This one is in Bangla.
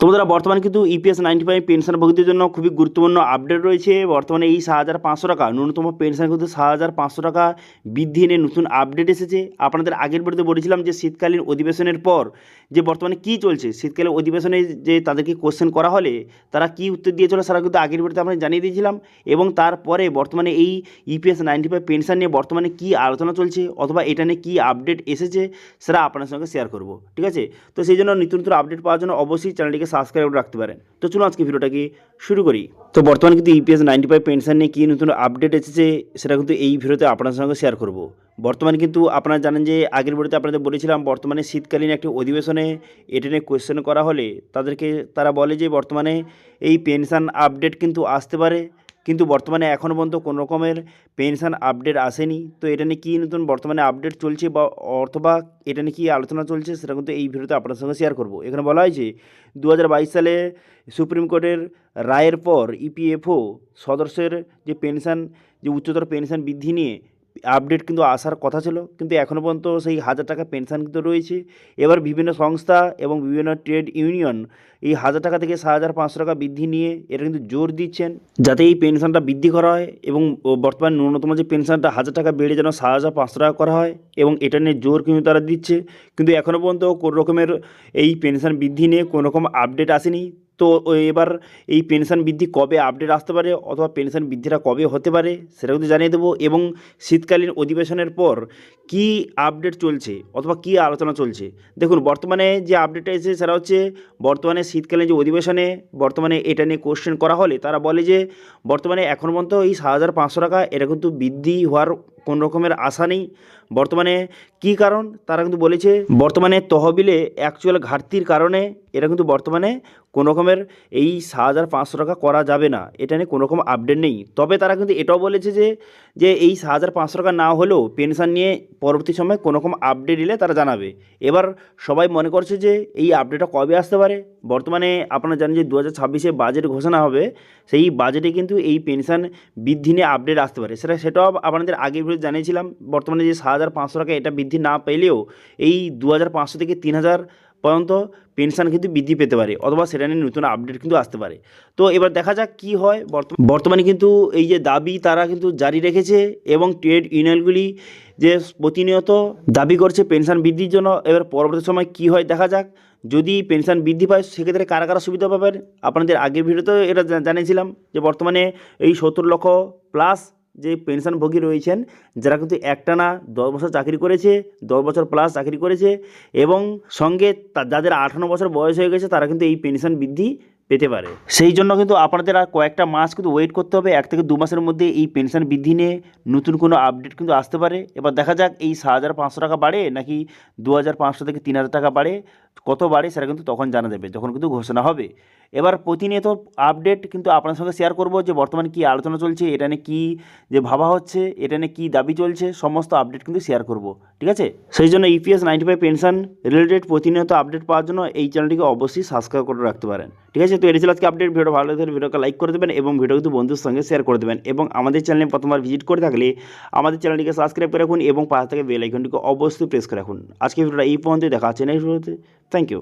তো বন্ধুরা, বর্তমানে কিন্তু E EPS ninety five pension পেনশনভোগীদের জন্য খুবই গুরুত্বপূর্ণ আপডেট রয়েছে। বর্তমানে এই সাত হাজার পাঁচশো টাকা, ন্যূনতম পেনশন কিন্তু সাত হাজার পাঁচশো টাকা বৃদ্ধি এনে নতুন আপডেট এসেছে। আপনাদের আগের ভিডিওতে বলেছিলাম যে, শীতকালীন অধিবেশনের পর যে বর্তমানে কী চলছে, শীতকালীন অধিবেশনে যে তাদেরকে কোশ্চেন করা হলে তারা কী উত্তর দিয়েছিল সেটা কিন্তু আগের ভিডিওতে আমরা জানিয়ে দিয়েছিলাম। এবং তারপরে বর্তমানে এই E EPS ninety five pension নিয়ে বর্তমানে কী আলোচনা চলছে অথবা এটা নিয়ে কী আপডেট এসেছে, সেটা আপনার সঙ্গে শেয়ার করব। ঠিক আছে? তো সেই জন্য নিত্য নতুন আপডেট পাওয়ার জন্য অবশ্যই চ্যানেলটিকে সাবস্ক্রাইব করে রাখতে পারেন। তো চলুন আজকে ভিডিওটাকে শুরু করি। তো বর্তমানে কিন্তু ইপিএস নাইনটি ফাইভ পেনশন নিয়ে কী নতুন আপডেট এসেছে, সেটা কিন্তু এই ভিডিওতে আপনার সঙ্গে শেয়ার করব। বর্তমানে কিন্তু আপনারা জানেন যে আগের ভিডিওতে আপনাদের বলেছিলাম, বর্তমানে শীতকালীন একটি অধিবেশনে এটা নিয়ে কোয়েশ্চেন করা হলে তাদেরকে তারা বলে যে বর্তমানে এই পেনশন আপডেট কিন্তু আসতে পারে। কিন্তু বর্তমানে এখনও পর্যন্ত কোনো রকমের পেনশন আপডেট আসেনি। তো এটা নিয়ে কী নতুন বর্তমানে আপডেট চলছে বা অথবা এটা নিয়ে কী আলোচনা চলছে সেটা কিন্তু এই ভিডিওতে আপনার সঙ্গে শেয়ার করব। এখানে বলা হয়েছে দু হাজার বাইশ সালে সুপ্রিম কোর্টের রায়ের পর ইপিএফও সদস্যের যে পেনশন, যে উচ্চতর পেনশন বৃদ্ধি নিয়ে আপডেট কিন্তু আসার কথা ছিল, কিন্তু এখনও পর্যন্ত সেই হাজার টাকা পেনশন কিন্তু রয়েছে। এবার বিভিন্ন সংস্থা এবং বিভিন্ন ট্রেড ইউনিয়ন এই হাজার টাকা থেকে সাত হাজার পাঁচশো টাকা বৃদ্ধি নিয়ে এটা কিন্তু জোর দিচ্ছেন, যাতে এই পেনশনটা বৃদ্ধি করা হয় এবং বর্তমান ন্যূনতম যে পেনশনটা হাজার টাকা বেড়ে যেন সাত হাজার পাঁচশো টাকা করা হয় এবং এটা নিয়ে জোর কিন্তু তারা দিচ্ছে। কিন্তু এখনও পর্যন্ত কোনো রকমের এই পেনশন বৃদ্ধি নিয়ে কোনো রকম আপডেট আসেনি। তো এবার এই পেনশন বৃদ্ধি কবে আপডেট আসতে পারে অথবা পেনশন বৃদ্ধিটা কবে হতে পারে সেটা কিন্তু জানিয়ে দেবো। এবং শীতকালীন অধিবেশনের পর কি আপডেট চলছে অথবা কি আলোচনা চলছে? দেখুন, বর্তমানে যে আপডেটটা এসেছে সেটা হচ্ছে বর্তমানে শীতকালীন যে অধিবেশনে বর্তমানে এটা নিয়ে কোশ্চেন করা হলে তারা বলে যে বর্তমানে এখন পর্যন্ত এই সাত হাজার পাঁচশো টাকা এটা কিন্তু বৃদ্ধি হওয়ার কোনো রকমের আশা নেই। বর্তমানে কি কারণ? তারা কিন্তু বলেছে, বর্তমানে তহবিলে অ্যাকচুয়াল ঘাটতির কারণে এটা কিন্তু বর্তমানে কোনো রকমের এই সাত পাঁচশো টাকা করা যাবে না। এটা নিয়ে কোনো রকম আপডেট নেই। তবে তারা কিন্তু এটাও বলেছে যে যে এই সাত হাজার পাঁচশো টাকা না হলেও পেনশন নিয়ে পরবর্তী সময় কোনো রকম আপডেট এলে তারা জানাবে। এবার সবাই মনে করছে যে, এই আপডেটটা কবে আসতে পারে? বর্তমানে আপনারা জানেন যে দু হাজার ছাব্বিশে বাজেট ঘোষণা হবে, সেই বাজেটে কিন্তু এই পেনশন বৃদ্ধি নিয়ে আপডেট আসতে পারে। সেটা, সেটাও আপনাদের আগের ভিডিও জানিয়েছিলাম, বর্তমানে যে সাত হাজার পাঁচশো টাকা এটা বৃদ্ধি না পেলেও এই দু হাজার পাঁচশো থেকে তিন হাজার পর্যন্ত পেনশন কিন্তু বৃদ্ধি পেতে পারে, অথবা সেটা নিয়ে নতুন আপডেট কিন্তু আসতে পারে। তো এবার দেখা যাক কি হয়, বর্তমানে কিন্তু এই যে দাবি তারা কিন্তু জারি রেখেছে এবং ট্রেড ইউনিয়নগুলি যে প্রতিনিয়ত দাবি করছে পেনশন বৃদ্ধির জন্য, এবার পরবর্তী সময় কি হয় দেখা যাক। যদি পেনশন বৃদ্ধি পায়, সেক্ষেত্রে কারা কারা সুবিধা পাবেন? আপনাদের আগের ভিডিওতেও এটা জানিয়েছিলাম যে বর্তমানে এই সত্তর লক্ষ প্লাস যে পেনশনভোগী রয়েছেন, যারা কিন্তু একটানা দশ বছর চাকরি করেছে, দশ বছর প্লাস চাকরি করেছে এবং সঙ্গে যাদের আঠারো বছর বয়স হয়ে গেছে, তারা কিন্তু এই পেনশন বৃদ্ধি পেতে পারে। সেই জন্য কিন্তু আপনাদের আর কয়েকটা মাস কিন্তু ওয়েট করতে হবে। এক থেকে দু মাসের মধ্যে এই পেনশন বৃদ্ধি নিয়ে নতুন কোনো আপডেট কিন্তু আসতে পারে। এবার দেখা যাক এই সাত হাজার পাঁচশো টাকা বাড়ে নাকি দু হাজার পাঁচশো থেকে তিন হাজার টাকা বাড়ে। কত বাড়ে সেটা কিন্তু তখন জানা যাবে, যখন কিন্তু ঘোষণা হবে। এবার প্রতিনিয়ত আপডেট কিন্তু আপনার সঙ্গে শেয়ার করব যে বর্তমানে কী আলোচনা চলছে, এটা নিয়ে কী যে ভাবা হচ্ছে, এটা নিয়ে কী দাবি চলছে, সমস্ত আপডেট কিন্তু শেয়ার করব, ঠিক আছে? সেই জন্য EPS ninety five pension related প্রতিনিয়ত আপডেট পাওয়ার জন্য এই চ্যানেলটিকে অবশ্যই সাবস্ক্রাইব করে রাখতে পারেন, ঠিক আছে? তো এটি ছিল আজকে আপডেট ভিডিও ভালো লাগলে ভিডিওকে লাইক করে দেবেন এবং ভিডিও কিন্তু বন্ধুর সঙ্গে শেয়ার করে দেবেন এবং আমাদের চ্যানেলে প্রথমবার ভিজিট করে থাকলে আমাদের চ্যানেলটিকে সাবস্ক্রাইব করে রাখুন এবং পাশ থেকে বেল আইকনটিকে অবশ্যই প্রেস করে রাখুন। আজকে ভিডিওটা এই পর্যন্ত দেখা হচ্ছে নেক্সট ভিডিওতে Thank you.